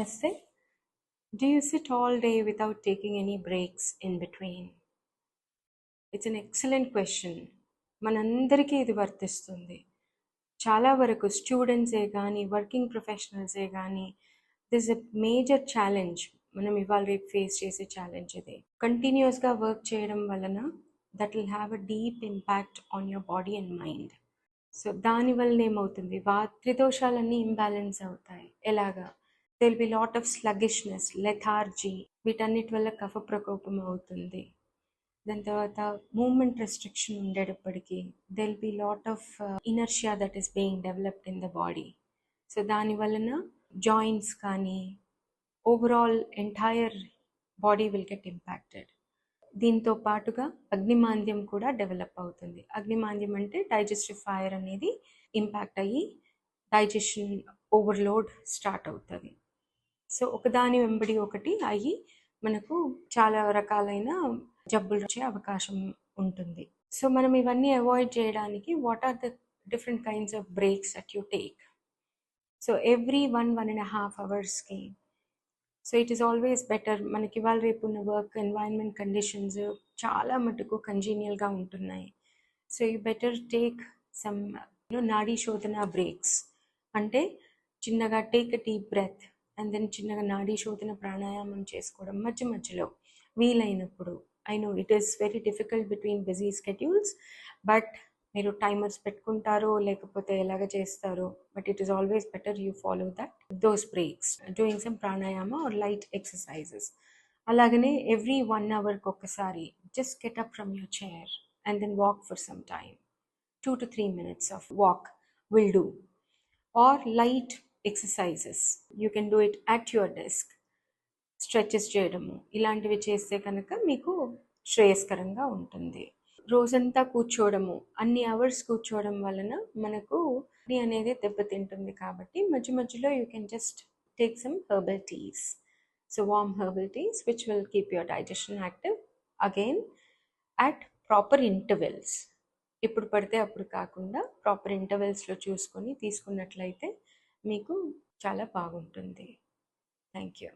Namaste. Do you sit all day without taking any breaks in between? It's an excellent question మనందరికీ ఇది వర్తిస్తుంది. చాలా వరకు స్టూడెంట్సే కానీ వర్కింగ్ ప్రొఫెషనల్సే కానీ దిస్ ఎ మేజర్ ఛాలెంజ్ మనం ఇవాళ రేపు ఫేస్ చేసే ఛాలెంజ్ ఇది. కంటిన్యూస్గా వర్క్ చేయడం వలన that will have a deep impact on your body and mind so దానివల్ల ఏమవుతుంది? వా త్రిదోషాలన్నీ ఇంబ్యాలెన్స్ అవుతాయి. ఎలాగా? There'll be lot of sluggishness lethargy వీటన్నిటి వల్ల కఫ ప్రకోపం అవుతుంది. దాని తర్వాత movement restriction ఉండేటప్పటికీ there'll be lot of inertia that is being developed in the body so దాని వలన జాయింట్స్ కానీ overall entire body will get impacted దీంతో పాటుగా అగ్నిమాంద్యం కూడా డెవలప్ అవుతుంది. అగ్నిమాంద్యం అంటే డైజెస్టివ్ ఫైర్ అనేది ఇంపాక్ట్ అయ్యి డైజెషన్ ఓవర్లోడ్ స్టార్ట్ అవుతుంది. సో ఒకదాని వెంబడి ఒకటి అయ్యి మనకు చాలా రకాలైన జబ్బులు వచ్చే అవకాశం ఉంటుంది. సో మనం ఇవన్నీ అవాయిడ్ చేయడానికి what are the different kinds of breaks that you take so every one one and half అవర్స్కి so it is always better మనకి ఇవాళ రేపు ఉన్న వర్క్ ఎన్వైరన్మెంట్ కండిషన్స్ చాలా మటుకు కంజీనియల్గా ఉంటున్నాయి. So you better take some nadi shodhana breaks అంటే చిన్నగా take a deep breath and then చిన్నగా నాడీ శోధన ప్రాణాయామం చేసుకోవడం మధ్య మధ్యలో వీలైనప్పుడు I know it is very difficult between busy schedules but మీరు టైమర్స్ పెట్టుకుంటారో లేకపోతే ఎలాగ చేస్తారో but it is always better you follow that those breaks doing some pranayama or light exercises అలాగనే ఎవ్రీ వన్ అవర్కి ఒక్కసారి just get up from your chair and then walk for some time two to three minutes of walk will do or light exercises. You can do it at your desk. Stretches చేయడము ఇలాంటివి చేస్తే కనుక మీకు శ్రేయస్కరంగా ఉంటుంది. రోజంతా కూర్చోవడము అన్ని hours కూర్చోవడం వలన మనకు కిడ్నీ అనేది దెబ్బతింటుంది కాబట్టి మధ్య మధ్యలో you can just take some herbal teas. So warm herbal teas which will keep your digestion active again at proper intervals. ఇప్పుడు పడితే అప్పుడు కాకుండా ప్రాపర్ ఇంటర్వెల్స్లో చూసుకొని తీసుకున్నట్లయితే మీకు చాలా బాగుంటుంది. Thank you